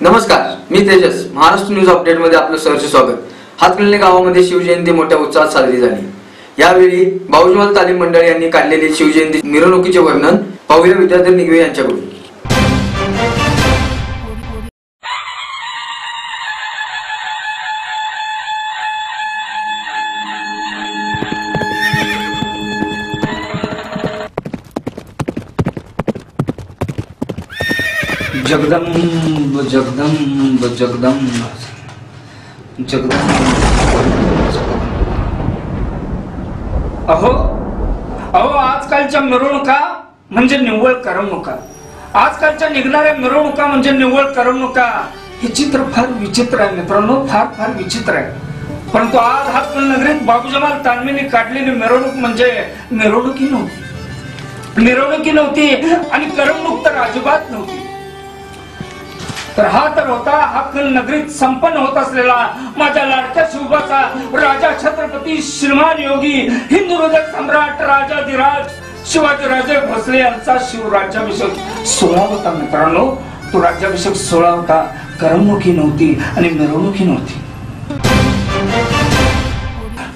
नमस्कार मी तेजस. महाराष्ट्र न्यूज अपडेटमध्ये आपलं सहर्ष स्वागत. हातकणंगले गावामध्ये शिवजयंती मोठ्या उत्साहात साजरी झाली. यावेळी बाहुजवाल तालीम मंडळ यांनी काढलेले शिवजयंती मिरवणुकीचे वर्णन पाहूया विद्यार्थी निगवे यांच्याकडून. जगदंब जगदंब जगदंब. जगदंब. अहो अहो आजकालच्या मिरवणुका म्हणजे निव्वळ करमणुका. आजकालच्या निघणाऱ्या मिरवणुका म्हणजे निव्वळ करमणुका. हे चित्र फार विचित्र आहे मित्रांनो फार फार विचित्र आहे. परंतु आज हातकल नगरीत बाबूजमाल तानमीने काढलेली मिरवणूक म्हणजे मिरवणुकी नव्हती. मिरवणुकी नव्हती आणि करमणूक तर अजिबात नव्हती. तर हा तर होता हातकल नगरीत संपन्न होत असलेला माझ्या लाडक्या शिवबाचा राजा छत्रपती श्रीमान योगी हिंदू हृदय सम्राट राजाधिराज शिवाजीराजे भोसले यांचा शिवराज्याभिषेक सोहळा होता मित्रांनो. तो राज्याभिषेक सोहळा होता करमणुकी नव्हती आणि मिरवणुकी नव्हती.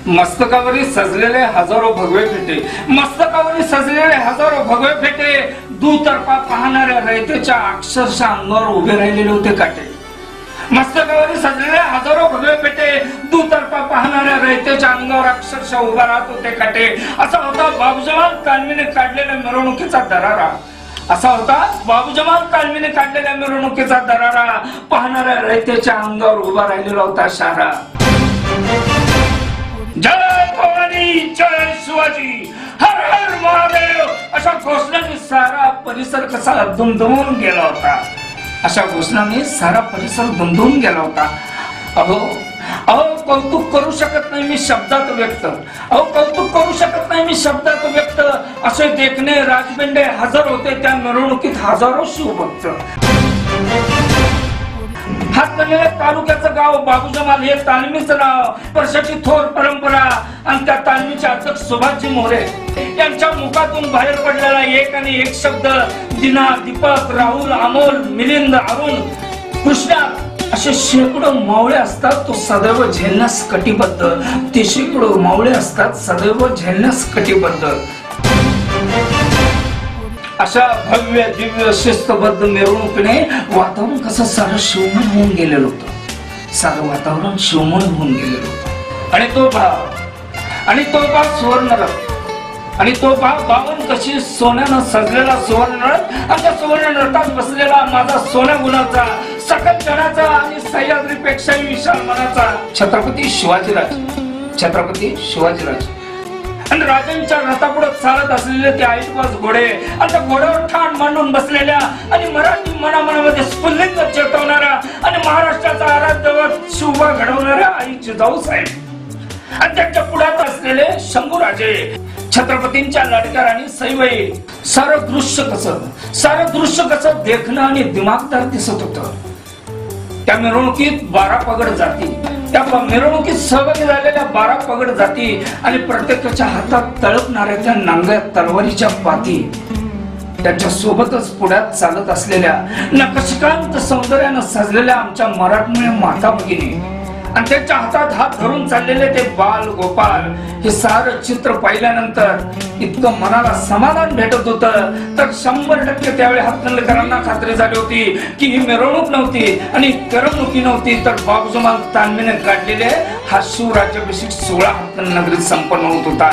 मस्तकावरी सजलेले हजारो भगवे फेटे मस्तकावरी सजलेले हजारो भगवे फेटे दुतर्फा पाहणाऱ्या रयतेच्या अक्षरशः अंगावर उभे राहिलेले होते काटे. मस्तकावरी सजलेले हजारो भगवे फेटे दुतर्फा पाहणाऱ्या रयतेच्या अंगावर अक्षरशः उभा राहत होते काटे. असा होता बाबूजवान कालमीने काढलेल्या मिरवणुकीचा दरारा. असा होता बाबूजमाल कालमीने काढलेल्या मिरवणुकीचा दरारा. पाहणाऱ्या रयतेच्या अंगावर उभा राहिलेला होता शारा. जय भवानी जय शिवाजी हर हर महादेव. अशा घोषणाने सारा परिसर कसा दुमदुमून गेला होता. अशा घोषणाने सारा परिसर दुमदुमून गेला होता. अहो अहो कौतुक करू शकत नाही मी शब्दात व्यक्त. अहो कौतुक करू शकत नाही मी शब्दात व्यक्त. असे देखणे राजबेंडे हजर होते त्या मिरवणुकीत हजारो शिवभक्त हातकणंगले तालुक्याचं गाव बाबूजमाल हे तालमीचं नाव. वर्षाची थोर परंपरा आणि त्या तालमीचे अध्यक्ष सुभाषजी मोरे. यांच्या मुखातून बाहेर पडलेला एक आणि एक शब्द दिना दीपक राहुल अमोल मिलिंद अरुण कृष्णा असे शेकडो मावळे असतात तो सदैव झेलण्यास कटिबद्ध. ते शेकडो मावळे असतात सदैव झेलण्यास कटिबद्ध. अशा भव्य दिव्य शिस्तबद्ध मिरवणुकीने वातावरण कसं सारं शिवमय होऊन गेलेलं होतं. सारं वातावरण शिवमय होऊन गेलेलं होतं. आणि तो भाव आणि तो भाव सुवर्ण रथ आणि तो भाव बावन कशी सोन्यानं सजलेला सुवर्ण रथ आणि त्या सुवर्ण रथात बसलेला माझा सोन्या गुणाचा सकल जनाचा आणि सह्याद्रीपेक्षाही विशाल मनाचा छत्रपती शिवाजीराज. छत्रपती शिवाजीराज. आणि राजांच्या रथापुढे चालत असलेले ते ऐकवास घोडे. आणि त्या घोड्यावर ठाण मांडून बसलेल्या आणि मराठी मनामनामध्ये स्फुल्लिंग चेतवणाऱ्या आणि महाराष्ट्राचा आराध्यवत शुभा घडवणाऱ्या आई जिजाऊ साहेब. आणि त्यांच्या पुढ्यात असलेले शंभूराजे छत्रपतींच्या लाडक्या राणी सैवई सारं दृश्य कसं? सारं दृश्य कसं देखणं आणि दिमागदार दिसत होतं? त्या मिरवणुकीत बारा पगड जाती त्या मिरवणुकीत सहभागी झालेल्या बारा पगड जाती आणि प्रत्येकाच्या हातात तळपणाऱ्या त्या नांग्या तलवारीच्या पाती. त्याच्या सोबतच पुढ्यात चालत असलेल्या नकशकांत सौंदर्यानं सजलेल्या आमच्या मराठमोळ्या माता भगिनी आणि त्यांच्या हातात हात धरून चाललेले ते बाल गोपाल हे सारं चित्र पाहिल्यानंतर इतकं मनाला समाधान भेटत होतं. तर शंभर टक्के त्यावेळी हातकणलेकरांना खात्री झाली होती की ही मिरवणूक नव्हती आणि करमणुकी नव्हती. तर बाबूजमाल तानमीने काढलेले हा शिवराज्याभिषेक सोहळा हातकण नगरीत संपन्न होत होता.